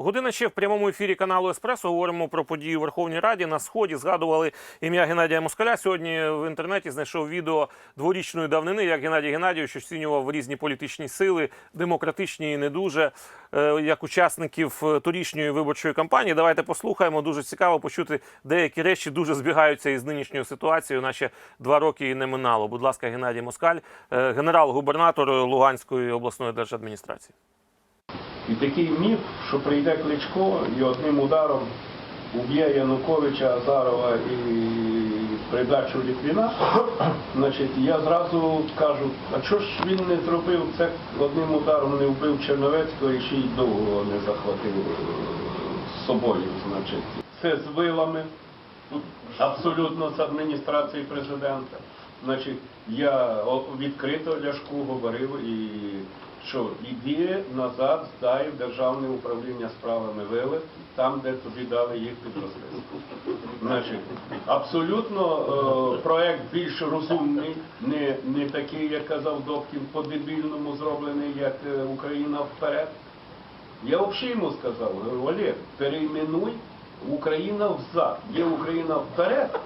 Година ще в прямому ефірі каналу Еспресо говоримо про події у Верховній Раді. На сході згадували ім'я Геннадія Москаля. Сьогодні в інтернеті знайшов відео дворічної давнини, як Геннадій Геннадійович оцінював різні політичні сили, демократичні і не дуже, е, як учасників е, торічньої виборчої кампанії. Давайте послухаємо. Дуже цікаво почути деякі речі дуже збігаються із нинішньою ситуацією. Наче два роки і не минало. Будь ласка, Геннадій Москаль, е, генерал-губернатор Луганської обласної держадміністрації. І такий міф, що прийде Кличко і одним ударом уб'є Януковича, Азарова і придачу Літвіна, значить, я зразу кажу, а чого ж він не зробив це одним ударом, не вбив Черновецького і ще й довго не захватив е, з собою, значить. Це з вилами, абсолютно з адміністрації президента. Значить, я відкрито Ляшку говорив і що іди назад, здай в державне управління справами вили, там, де тобі дали їх. Значить, абсолютно е, проект більш розумний, не, не такий, як казав Добкін, по-дебільному зроблений, як е, Україна вперед. Я взагалі йому сказав, говорю, Олег, перейменуй Україна взад. Є Україна вперед,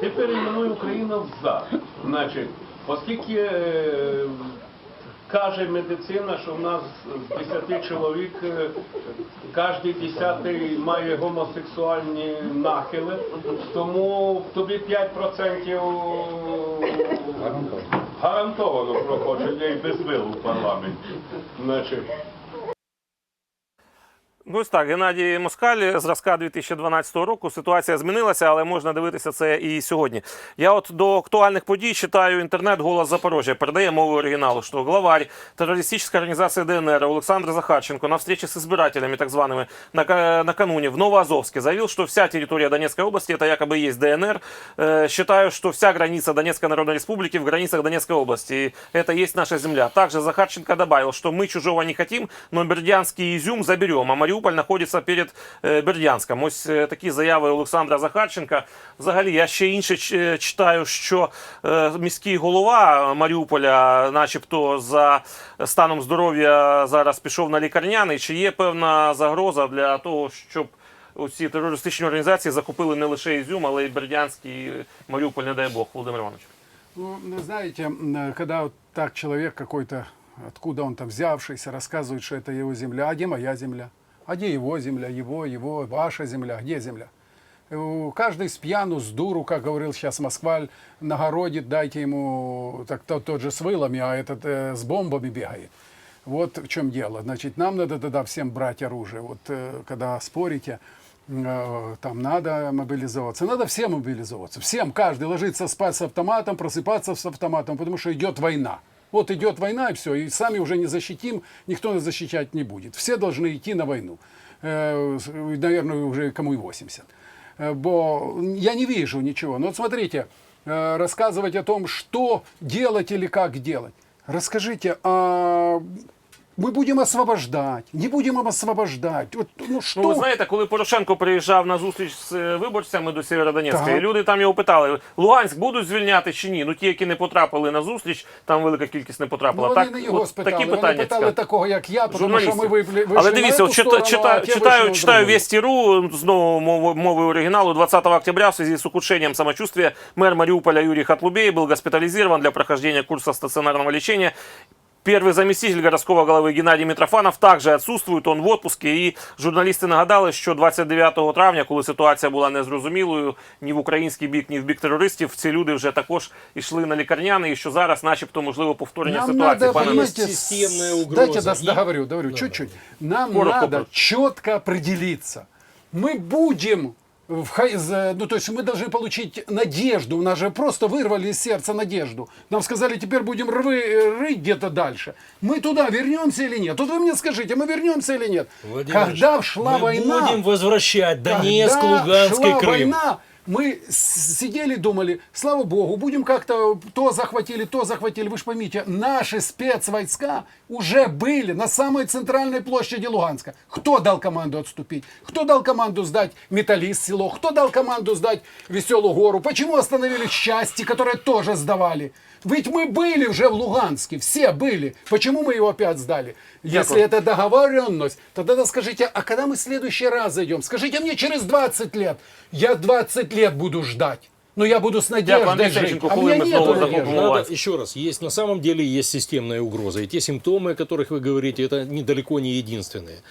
ти перейменуй Україна взад. Значить, оскільки е, каже медицина, що в нас з 10 чоловік е, кожен десятий має гомосексуальні нахили, тому тобі 5% гарантовано проходження і без вилу в парламенті. Значить, Ну, ось так, Геннадій Москаль, зразка 2012 року. Ситуація змінилася, але можна дивитися це і сьогодні. Я от до актуальних подій читаю інтернет «Голос Запорожья». Передає мову оригиналу, что главарь террористической организации ДНР Александр Захарченко на встрече с избирателями, так зваными, нака- накануне в Новоазовске заявил, что вся территория Донецкой области это якобы и есть ДНР. Э, Считаю, что вся граница Донецкой Народной Республики в границах Донецкой области. И это есть наша земля. Также Захарченко добавил, что мы чужого не хотим, но Бердянский изюм заберем, а Маріуполь знаходиться перед е, Бердянськом. Ось е, такі заяви Олександра Захарченка. Взагалі, я ще інше ч- читаю, що е, міський голова Маріуполя, начебто, за станом здоров'я зараз пішов на лікарняний. Чи є певна загроза для того, щоб ці терористичні організації закупили не лише Ізюм, але й Бердянський, і Маріуполь, не дай Бог, Володимир Іванович? Ну, ну, знаете, м, э, когда вот так человек какой-то, откуда он там взявшийся, рассказывает, что это его земля, а где моя земля? А где его земля, его, его, ваша земля, где земля? Э, Каждый с пьяну, с дуру, как говорил сейчас Москваль, нагородит, дайте ему так, тот, тот же с вылами, а этот э, с бомбами бегает. Вот в чем дело. Значит, нам надо тогда всем брать оружие. Вот э, когда спорите, э, там надо мобилизоваться. Надо всем мобилизоваться. Всем, каждый ложится спать с автоматом, просыпаться с автоматом, потому что идет война. Вот идет война, и все, и сами уже не защитим, никто нас защищать не будет. Все должны идти на войну. Э, с- наверное, уже кому и 80. Э, Бо я не вижу ничего. Но вот смотрите, э, рассказывать о том, что делать или как делать. Расскажите, а мы будем освобождать, не будем освобождать. Вот, ну что? Ну, ви знаєте, коли Порошенко приїжджав на зустріч з е, виборцями до Сєвєродонецька, Так. і люди там його питали: Луганськ будуть звільняти чи ні? Ну ті, які не потрапили на зустріч, там велика кількість не Ну, потрапила. вони так, не його от спитали, такі вони питання питали цікаві. такого, як я, тому що Журналістів. ми вийшли Але на дивіться, эту от чита, сторону, а читаю, ті читаю, вийшли на читаю другу. Вести.ру, знову мови, мови оригиналу. 20 октября в связи с ухудшением самочувствия мэр Мариуполя Юрий Хатлубей был госпитализирован для прохождения курса стационарного лечения. Первый заместитель городского головы Геннадій Митрофанов також отсутствует, он в отпуске. І журналісти нагадали, що 29 травня, коли ситуація була незрозумілою ні в український бік, ні в бік терористів, ці люди вже також йшли на лікарняний, і що зараз, начебто, можливо, повторення Нам ситуації. надо, Пане понимаете, Лесь. системная с- угроза. Дайте дос- И- договорю, договорю, чуть-чуть. Нам Коротко, надо коротко. четко определиться. Мы будем в хай- за- ну, то есть мы должны получить надежду. У нас же просто вырвали из сердца надежду. Нам сказали, теперь будем рвы, э, рыть где-то дальше. Мы туда вернемся или нет? Тут вы мне скажите, мы вернемся или нет? Владимир Когда Ильич, шла мы война... будем возвращать Донецк, Когда Луганский, шла Крым. война, мы сидели, думали, слава богу, будем как-то то захватили, то захватили. Вы же поймите, наши спецвойска уже были на самой центральной площади Луганска. Кто дал команду отступить? Кто дал команду сдать Металлист село? Кто дал команду сдать Веселую гору? Почему остановили части, которые тоже сдавали? Ведь мы были уже в Луганске, все были. Почему мы его опять сдали? Если Дякую. это договоренность, то тогда скажите, а когда мы в следующий раз зайдем? Скажите мне через 20 лет. Я 20 лет буду ждать. Но я буду с Дякую, Андрій надеждой жить. Сенченко, А у коли меня ми нет знову надежды. захопимо Надо, вас. еще раз, есть на самом деле есть системная угроза. И те симптомы, о которых вы говорите, это недалеко не единственные.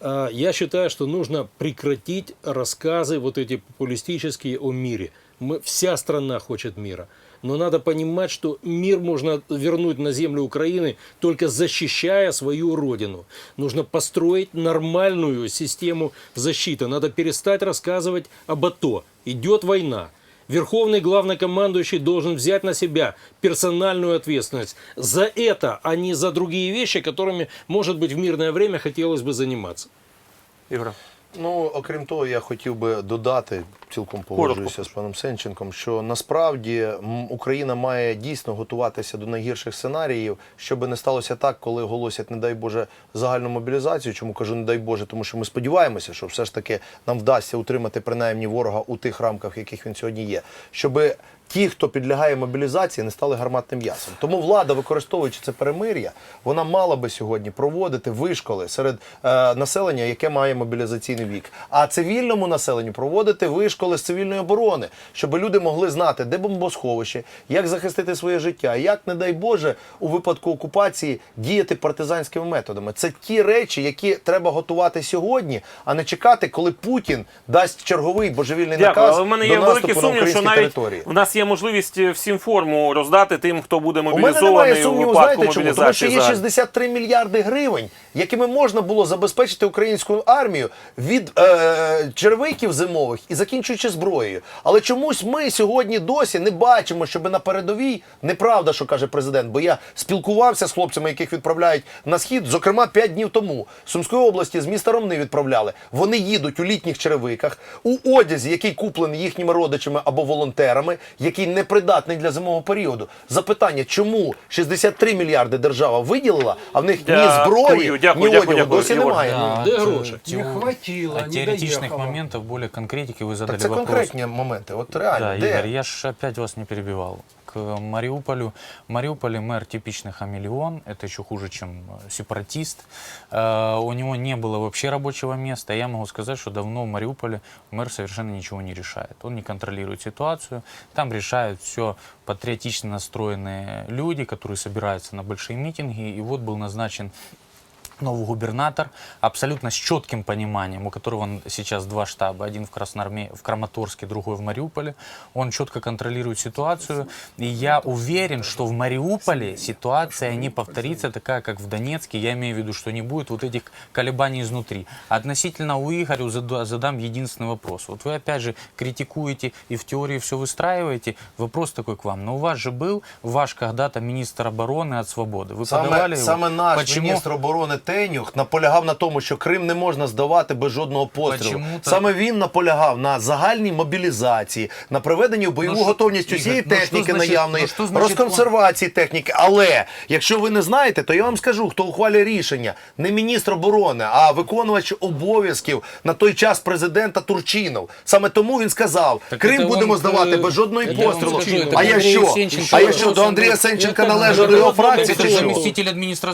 А, Я считаю, что нужно прекратить рассказы вот эти популистические о мире. Мы, вся страна хочет мира. Но надо понимать, что мир можно вернуть на землю Украины только защищая свою родину. Нужно построить нормальную систему защиты. Надо перестать рассказывать об АТО. Идет война. Верховный главнокомандующий должен взять на себя персональную ответственность за это, а не за другие вещи, которыми, может быть, в мирное время хотелось бы заниматься. Ігор. Ну, окрім того, я хотів би додати, цілком погоджуюся з паном Сенченком, що насправді Україна має дійсно готуватися до найгірших сценаріїв, щоб не сталося так, коли оголосять, не дай Боже, загальну мобілізацію. Чому кажу не дай Боже, тому що ми сподіваємося, що все ж таки нам вдасться утримати принаймні ворога у тих рамках, в яких він сьогодні є. Щоби ті, хто підлягає мобілізації, не стали гарматним м'ясом. Тому влада, використовуючи це перемир'я, вона мала би сьогодні проводити вишколи серед е, населення, яке має мобілізаційний вік. А цивільному населенню проводити вишколи з цивільної оборони, щоб люди могли знати, де бомбосховище, як захистити своє життя, як, не дай Боже, у випадку окупації діяти партизанськими методами. Це ті речі, які треба готувати сьогодні, а не чекати, коли Путін дасть черговий божевільний Дякую, наказ але в мене до є великий сумнів, що навіть території. в нас є можливість всім форму роздати тим, хто буде У мене мобілізований немає у сумніву, випадку знаєте чому? Тому що є зараз. 63 мільярди гривень, якими можна було забезпечити українську армію від е, червиків зимових і закінчуючи зброєю. Але чомусь ми сьогодні досі не бачимо, щоб на передовій неправда, що каже президент, бо я спілкувався з хлопцями, яких відправляють на схід, зокрема 5 днів тому. З Сумської області з міста Ромни відправляли. Вони їдуть у літніх черевиках, у одязі, який куплений їхніми родичами або волонтерами, який непридатний для зимового періоду. Запитання, чому 63 мільярди держава виділила, а в них ні зброї, дякую, ні дякую, одягу дякую, досі Ігор. немає. Да, Де от, гроші? э, Не тео- хватило, от не теоретичных доехало. моментов, более конкретики вы Так задали це вопрос. конкретні моменти. От реально, Да, де? Игорь, я ж опять вас не перебивал. К Мариуполю. В Мариуполе мэр типичный хамелеон, это еще хуже, чем э, сепаратист. Э, У него не было вообще рабочего места. Я могу сказать, что давно в Мариуполе мэр совершенно ничего не решает. Он не контролирует ситуацию. Там решают все патриотично настроенные люди, которые собираются на большие митинги. И вот был назначен новый губернатор, абсолютно с четким пониманием, у которого он сейчас два штаба, один в Красноарме... в Краматорске, другой в Мариуполе. Он четко контролирует ситуацию, и я уверен, что в Мариуполе ситуация не повторится такая, как в Донецке. Я имею в виду, что не будет вот этих колебаний изнутри. Относительно у Игоря зада- задам единственный вопрос. Вот вы опять же критикуете и в теории все выстраиваете. Вопрос такой к вам. Но у вас же был ваш когда-то министр обороны от Свободы. Вы Саме, подавали его? саме наш Почему? міністр оборони Тенюх наполягав на тому, що Крим не можна здавати без жодного пострілу. Саме він наполягав на загальній мобілізації, на приведенні в бойову Ну, готовність Ігор, усієї ну, техніки значить- наявної, ну, значить розконсервації техніки. Але якщо ви не знаєте, то я вам скажу, хто ухвалює рішення. Не міністр оборони, а виконувач обов'язків на той час президента Турчинов. Саме тому він сказав: Так Крим будемо вам, здавати без жодної пострілу. скажу, А я що? Сенченко. А я що до Андрія Сенченка належу до його фракції? Чи що?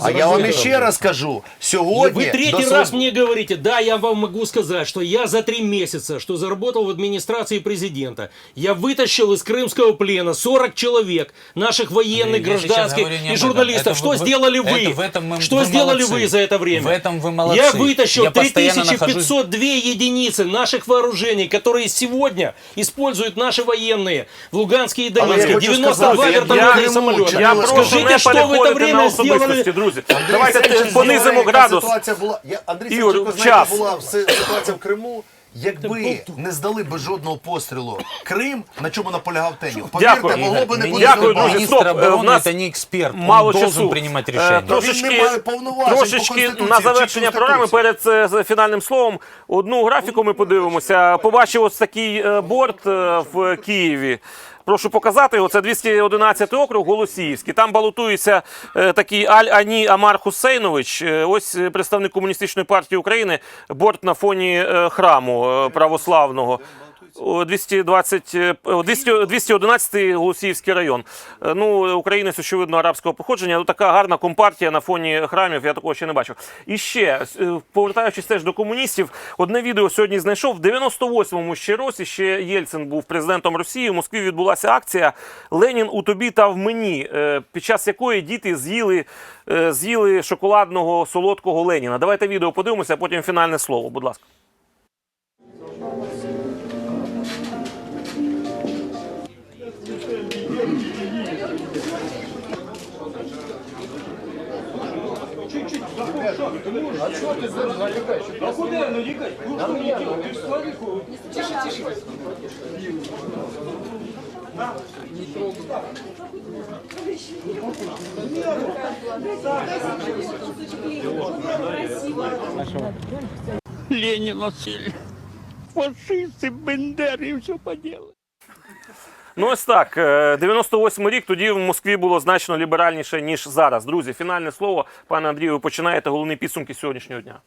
А я вам іще раз кажу, И сьогодні вы третий до раз су- мне говорите, да, я вам могу сказать, что я за три месяца, что заработал в администрации президента, я вытащил из крымского плена 40 человек, наших военных, Андрей, я сейчас гражданских говорю не и об этом. журналистов. Это что вы- сделали это вы? в этом мы- что вы сделали молодцы. вы за это время? В этом вы молодцы. Я вытащил Я постоянно 3502 единицы наших вооружений, которые сегодня используют наши военные в Луганске и Але я Донецке. хочу 92 сказати, як вертолетных я- самолета. Я Скажіть, прошу Скажите, не что в это переходити на время особистості, сделали? друзі. Андрій Давайте Сенченко понизимо знає, яка градус. Ситуація була. Я, Андрій Ігор, Сенченко знає, час. яка була си- ситуація в Криму. Якби не здали без жодного пострілу Крим, на чому наполягав Тенюк, повірте, Дякую. могло би не бути Дякую, зроблено. друзі. Министр Стоп, е, обороны в нас это не эксперт. Мало он должен часу. принимать Е, решения. Він не має повноважень по трошечки Конституції, на чи завершення Конституції. програми перед е, з фінальним словом одну графіку ми подивимося. Побачив ось такий е, борт е, в Києві. Прошу показати його. Це 211 округ Голосіївський. Там балотується е, такий Аль-Ані Амар Хусейнович. Е, ось е, представник комуністичної партії України. Борт на фоні е, храму е, православного. О, 220, е, о, 200, 211 Голосіївський район. Е, Ну, українець, очевидно, арабського походження. Ну, така гарна компартія на фоні храмів, я такого ще не бачив. І ще, е, повертаючись теж до комуністів, одне відео сьогодні знайшов. В 98-му ще році ще Єльцин був президентом Росії. В Москві відбулася акція Ленін у тобі та в мені, е, під час якої діти з'їли, з'їли шоколадного солодкого Леніна. Давайте відео подивимося, а потім фінальне слово. Будь ласка. Чуть-чуть, заходи, шаг. А что ты залекаешь? А куда налекать? Ну, ну что не делать? Ты столику. Тише, тише. Ленин Васильев. Фашисты, Бендеры, все поделали. Ну ось так. е, 98 рік тоді в Москві було значно ліберальніше, ніж зараз. Друзі, фінальне слово. Пане Андрію, ви починаєте головні підсумки сьогоднішнього дня.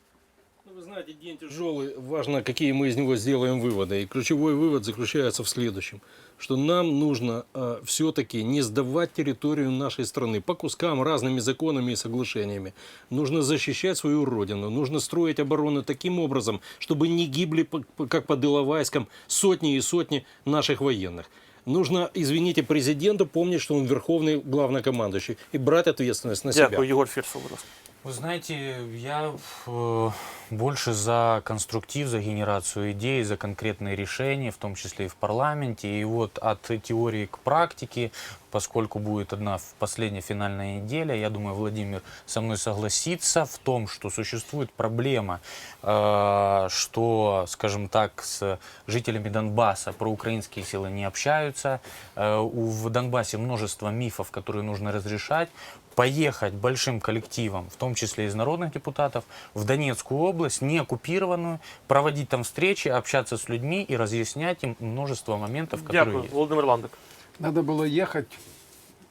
Ну, Вы знаете, день тяжелый, важно, какие мы из него сделаем выводы. И ключевой вывод заключается в следующем, что нам нужно все-таки не сдавать территорию нашей страны по кускам разными законами и соглашениями. Нужно защищать свою родину, нужно строить оборону таким образом, чтобы не гибли, по- по- как под Иловайском, сотни и сотни наших военных. Нужно, извините, президенту помнить, что он верховный главнокомандующий, и брать ответственность на себя. Дякую, Єгор Фірсов. будь ласка. Вы знаете, я э, больше за конструктив, за генерацию идей, за конкретные решения, в том числе и в парламенте. И вот от теории к практике, поскольку будет одна последняя финальная неделя, я думаю, Владимир со мной согласится в том, что существует проблема, э, что, скажем так, с жителями Донбасса проукраинские силы не общаются. Э, у- в Донбассе множество мифов, которые нужно разрешать поехать большим коллективом, в том числе из народных депутатов, в Донецкую область, не оккупированную, проводить там встречи, общаться с людьми и разъяснять им множество моментов, которые Дякую, есть. Володимир Ландик. Надо было ехать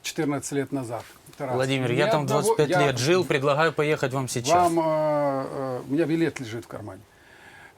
14 лет назад. Тарас. Владимир, Ни я там одного- 25 я- лет жил, предлагаю поехать вам сейчас. Вам, э, э, у меня билет лежит в кармане.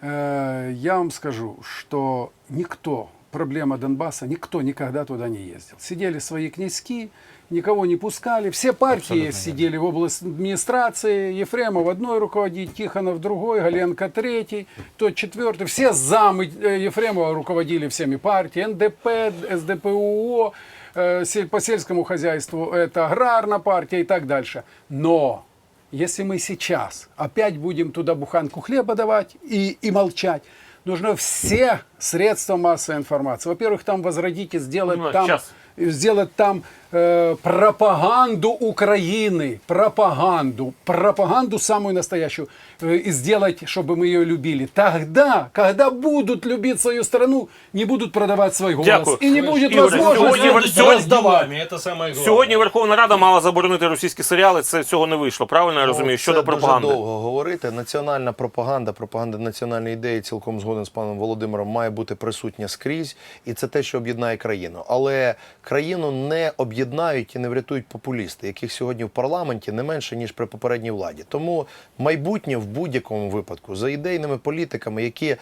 Э, я вам скажу, что никто, проблема Донбасса, никто никогда туда не ездил. Сидели свои князьки, никого не пускали. Все партии Абсолютно сидели в области администрации. Ефремов одной руководить, Тихонов другой, Галенко третий, тот четвертый. Все замы э, Ефремова руководили всеми партиями. НДП, СДПУО, э, по сельскому хозяйству это аграрная партия и так дальше. Но если мы сейчас опять будем туда буханку хлеба давать и, и молчать, нужно все средства массовой информации. Во-первых, там возродить и сделать Ну, там, сделать там э, пропаганду Украины, пропаганду, пропаганду самую настоящую, э, и сделать, чтобы мы ее любили. Тогда, когда будут любить свою страну, не будут продавать свой голос. Дякую. И не будет Ігор, возможности сьогодні- сьогодні- раздавать. Это самое главное. Сьогодні Верховна Рада мала заборонити російські серіали. Це цього не вийшло. Правильно я розумію? Ну, Щодо це пропаганди. Дуже довго говорити. Національна пропаганда, пропаганда національної ідеї, цілком згоден з паном Володимиром, має бути присутня скрізь, і це те, що об'єднає країну. Але країну не об'єднають і не врятують популісти, яких сьогодні в парламенті не менше ніж при попередній владі. Тому майбутнє в будь-якому випадку за ідейними політиками, які е,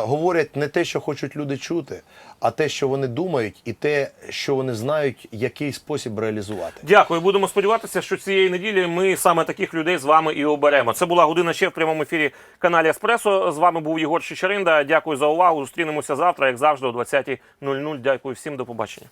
говорять не те, що хочуть люди чути, а те, що вони думають, і те, що вони знають, який спосіб реалізувати. Дякую. Будемо сподіватися, що цієї неділі ми саме таких людей з вами і оберемо. Це була година ще в прямому ефірі каналі Еспресо. З вами був Єгор Чичаринда. Дякую за увагу. Зустрінемося завтра, як завжди, о 20.00. Дякую всім. До побачення.